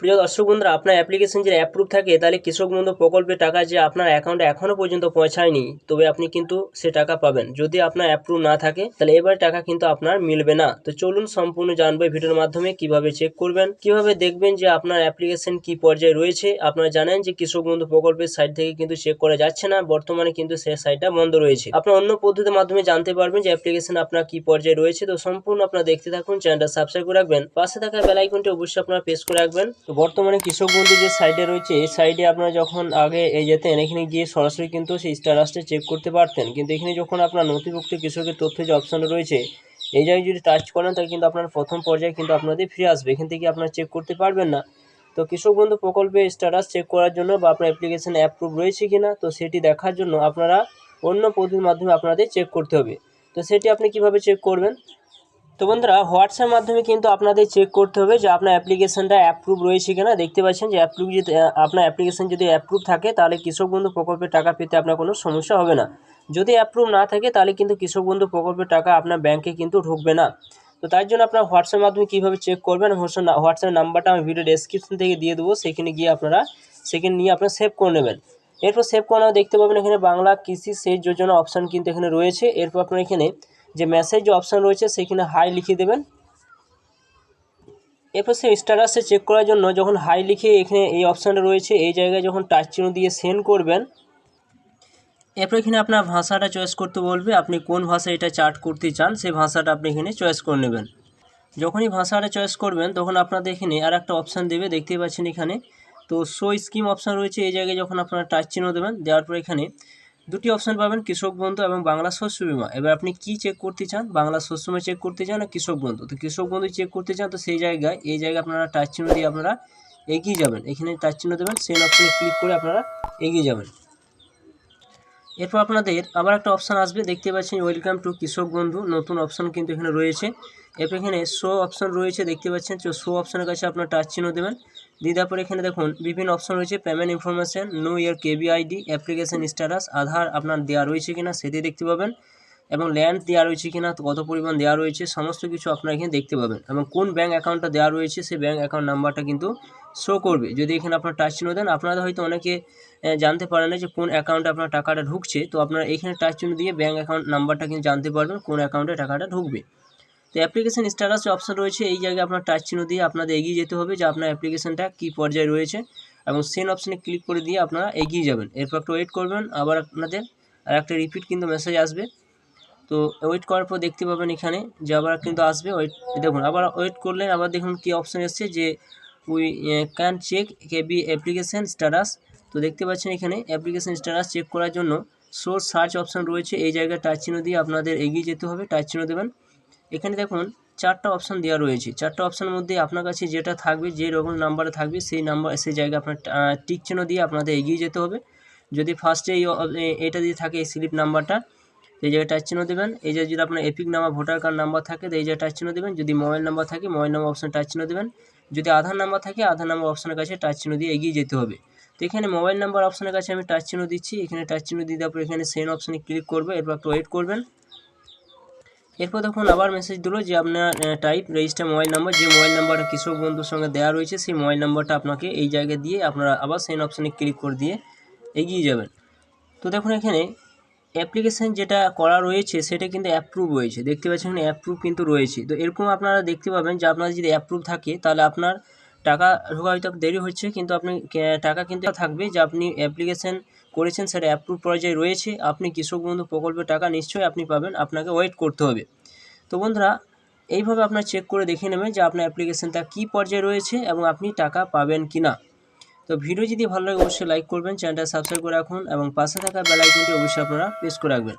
প্রিয় দর্শক বন্ধুরা, আপনার অ্যাপ্লিকেশন যদি অ্যাপ্রুভ থাকে, তাহলে কৃষক বন্ধু প্রকল্পের টাকা যে আপনার অ্যাকাউন্টে এখনও পর্যন্ত পৌঁছায়নি, তবে আপনি কিন্তু সে টাকা পাবেন। যদি আপনার অ্যাপ্রুভ না থাকে, তাহলে এবার টাকা কিন্তু আপনার মিলবে না। তো চলুন সম্পূর্ণ জানব ভিডিওর মাধ্যমে কীভাবে চেক করবেন, কীভাবে দেখবেন যে আপনার অ্যাপ্লিকেশন কি পর্যায়ে রয়েছে। আপনারা জানেন যে কৃষক বন্ধু প্রকল্পের সাইট থেকে কিন্তু চেক করা যাচ্ছে না, বর্তমানে কিন্তু সে সাইটটা বন্ধ রয়েছে। আপনার অন্য পদ্ধতির মাধ্যমে জানতে পারবেন যে অ্যাপ্লিকেশন আপনার কি পর্যায়ে রয়েছে। তো সম্পূর্ণ আপনারা দেখতে থাকুন চ্যানেলটা সাবস্ক্রাইব করে রাখবেন। পাশে থাকা বেল আইকনটি অবশ্যই আপনারা প্রেস করে রাখবেন। তো বর্তমানে কৃষক বন্ধু যে সাইডে রয়েছে, এই সাইডে আপনারা যখন আগে যেতেন, এখানে গিয়ে সরাসরি কিন্তু সেই স্ট্যাটাসটা চেক করতে পারতেন। কিন্তু এখানে যখন আপনার নথিভুক্ত কৃষকের তথ্য যে অপশন রয়েছে, এই জায়গায় যদি টাচ করেন, তাহলে কিন্তু আপনার প্রথম পর্যায়ে কিন্তু আপনাদের ফিরে আসবে। এখান থেকে আপনারা চেক করতে পারবেন না। তো কৃষক বন্ধু প্রকল্পে স্ট্যাটাস চেক করার জন্য বা আপনার অ্যাপ্লিকেশান অ্যাপ্রুভ রয়েছে কিনা, তো সেটি দেখার জন্য আপনারা অন্য পদ্ধতির মাধ্যমে আপনাদের চেক করতে হবে। তো সেটি আপনি কীভাবে চেক করবেন? তো বন্ধুরা হোয়াটসঅ্যাপ মাধ্যমে কিন্তু আপনাদের চেক করতে হবে যে আপনার অ্যাপ্লিকেশনটা অ্যাপ্রুভ রয়েছে কিনা। দেখতে পাচ্ছেন যে অ্যাপ্রুভ যদি আপনার অ্যাপ্লিকেশন যদি অ্যাপ্রুভ থাকে, তাহলে কৃষক বন্ধু প্রকল্পের টাকা পেতে আপনার কোনো সমস্যা হবে না। যদি অ্যাপ্রুভ না থাকে, তাহলে কিন্তু কৃষক বন্ধু প্রকল্পের টাকা আপনার ব্যাংকে কিন্তু ঢুকবে না। তো তার জন্য আপনার হোয়াটসঅ্যাপ মাধ্যমে কীভাবে চেক করবেন হোয়াটসঅ্যাপ নাম্বারটা আমি ভিডিও ডেসক্রিপশন থেকে দিয়ে দেবো, সেখানে গিয়ে আপনারা, সেখানে নিয়ে আপনারা সেভ করে নেবেন। এরপর সেভ করানো দেখতে পাবেন এখানে বাংলা কৃষি সেচ যোজনা অপশান কিন্তু এখানে রয়েছে। এরপর আপনার এখানে যে মেসেজ অপশান রয়েছে সেখানে হাই লিখে দেবেন। এরপর সেই স্ট্যাটাসে চেক করার জন্য যখন হাই লিখে এখানে এই অপশানটা রয়েছে, এই জায়গায় যখন টাচ চিহ্ন দিয়ে সেন্ড করবেন, এরপর এখানে আপনার ভাষাটা চয়েস করতে বলবে, আপনি কোন ভাষায় এটা চার্ট করতে চান, সেই ভাষাটা আপনি এখানে চয়েস করে নেবেন। যখনই ভাষাটা চয়েস করবেন, তখন আপনাদের এখানে আর একটা অপশান দেবে, দেখতেই পাচ্ছেন এখানে। তো শো স্কিম অপশান রয়েছে, এই জায়গায় যখন আপনারা টাচ চিহ্ন দেবেন, দেওয়ার পর এখানে দুটি অপশান পাবেন কৃষক বন্ধু এবং বাংলা শস্য বিমা। এবার আপনি কি চেক করতে চান? বাংলা শস্য বিমা চেক করতে চান না কৃষক বন্ধু? তো কৃষক বন্ধু চেক করতে চান, তো সেই জায়গায়, এই জায়গায় আপনারা টাচ চিহ্ন দিয়ে আপনারা এগিয়ে যাবেন। এখানে টাচ চিহ্ন দেবেন, সেই অপশানে ক্লিক করে আপনারা এগিয়ে যাবেন। এরপর আপনাদের আবার একটা অপশান আসবে, দেখতে পাচ্ছেন ওয়েলকাম টু কৃষক বন্ধু। নতুন অপশান কিন্তু এখানে রয়েছে। এরপর এখানে শো অপশন রয়েছে, দেখতে পাচ্ছেন। তো শো অপশনের কাছে আপনার টাচ চিহ্ন দেবেন। দিয়ে তারপর এখানে দেখুন, বিভিন্ন অপশন রয়েছে payment information know your KB ID application status Aadhaar আপনার দেওয়া রয়েছে কিনা সেটি দেখতে পাবেন এবং ল্যান্ড দেওয়া রয়েছে কিনা, কত পরিমাণ দেওয়া রয়েছে, সমস্ত কিছু আপনারা এখানে দেখতে পাবেন এবং কোন ব্যাঙ্ক অ্যাকাউন্টটা দেওয়া রয়েছে, সেই ব্যাঙ্ক অ্যাকাউন্ট নাম্বারটা কিন্তু শো করবে। যদি এখানে আপনার টাচ চিহ্ন দেন, আপনারা হয়তো অনেকে জানতে পারেন না যে কোন অ্যাকাউন্টে আপনার টাকাটা ঢুকছে। তো আপনারা এখানে টাচ চিহ্ন দিয়ে ব্যাঙ্ক অ্যাকাউন্ট নাম্বারটা কিন্তু জানতে পারবেন, কোন অ্যাকাউন্টে টাকাটা ঢুকবে। তো অ্যাপ্লিকেশন স্ট্যাটাস অপশন রয়েছে, এই জায়গায় আপনার টাচ চিহ্ন দিয়ে আপনাদের এগিয়ে যেতে হবে যে আপনার অ্যাপ্লিকেশনটা কী পর্যায়ে রয়েছে এবং সেন অপশনে ক্লিক করে দিয়ে আপনারা এগিয়ে যাবেন। এরপর একটু ওয়েট করবেন, আবার আপনাদের আর একটা রিপিট কিন্তু মেসেজ আসবে। তো ওয়েট করার পর দেখতে পাবেন এখানে যে আবার কিন্তু আসবে ওয়েট দেখুন, আবার ওয়েট করলেন, আবার দেখুন কী অপশান এসছে যে we can check KB application status তো দেখতে পাচ্ছেন এখানে অ্যাপ্লিকেশান স্ট্যাটাস চেক করার জন্য সোর্স সার্চ অপশান রয়েছে, এই জায়গায় টাচ চিহ্ন দিয়ে আপনাদের এগিয়ে যেতে হবে টাচ চিহ্ন দেবেন। এখানে দেখুন চারটা অপশান দেওয়া রয়েছে। চারটা অপশানের মধ্যে আপনার কাছে যেটা থাকবে, যে রকম নাম্বারে থাকবে, সেই নাম্বার সেই জায়গায় আপনার টিক চিহ্ন দিয়ে আপনাদের এগিয়ে যেতে হবে। যদি ফার্স্টে এই এটা দিয়ে থাকে এই স্লিপ নাম্বারটা এই জায়গায় টাচ চিহ্ন দেবেন। এই যে যদি আপনার EPIC number voter card number থাকে তো এই জায়গায় টাচ চিহ্ন দেবেন। যদি মোবাইল নাম্বার থাকে মোবাইল নাম্বার অপশানে টাচ চিহ্ন দেবেন। যদি আধার নাম্বার থাকে আধার নাম্বার অপশানের কাছে টাচ চিহ্ন দিয়ে এগিয়ে যেতে হবে। তো এখানে মোবাইল নাম্বার অপশানের কাছে আমি টাচ চিহ্ন দিচ্ছি। এখানে টাচ চিহ্ন দিয়ে তারপর এখানে সেন অপশানে ক্লিক করবে, এরপর একটু ওয়েট করবেন। এরপর দেখুন আবার মেসেজ দিল যে আপনার টাইপ রেজিস্টার মোবাইল নাম্বার যে মোবাইল নাম্বারটা কৃষক বন্ধুর সঙ্গে দেওয়া রয়েছে, সেই মোবাইল নাম্বারটা আপনাকে এই জায়গায় দিয়ে আপনারা আবার সেন অপশানে ক্লিক করে দিয়ে এগিয়ে যাবেন। তো দেখুন এখানে অ্যাপ্লিকেশান যেটা করা রয়েছে, সেটা কিন্তু অ্যাপ্রুভ হয়েছে দেখতে পাচ্ছেন অ্যাপ্রুভ কিন্তু রয়েছে। তো এরকম আপনারা দেখতে পাবেন যে আপনার যদি অ্যাপ্রুভ থাকে, তাহলে আপনার টাকা ঢোকা হয়তো দেরি হচ্ছে, কিন্তু আপনি টাকা কিন্তু থাকবে যে আপনি অ্যাপ্লিকেশান করেছেন, সেটা অ্যাপ্রুভ পর্যায়ে রয়েছে। আপনি কৃষক বন্ধু প্রকল্পের টাকা নিশ্চয়ই আপনি পাবেন, আপনাকে ওয়েট করতে হবে। তো বন্ধুরা, এইভাবে আপনার চেক করে দেখে নেবেন যে আপনার অ্যাপ্লিকেশানটা কী পর্যায়ে রয়েছে এবং আপনি টাকা পাবেন কি না তো ভিডিও যদি ভালো লাগে, অবশ্যই লাইক করবেন, চ্যানেলটা সাবস্ক্রাইব করে রাখুন এবং পাশে থাকা বেল আইকনটি অবশ্যই আপনারা প্রেস করে রাখবেন।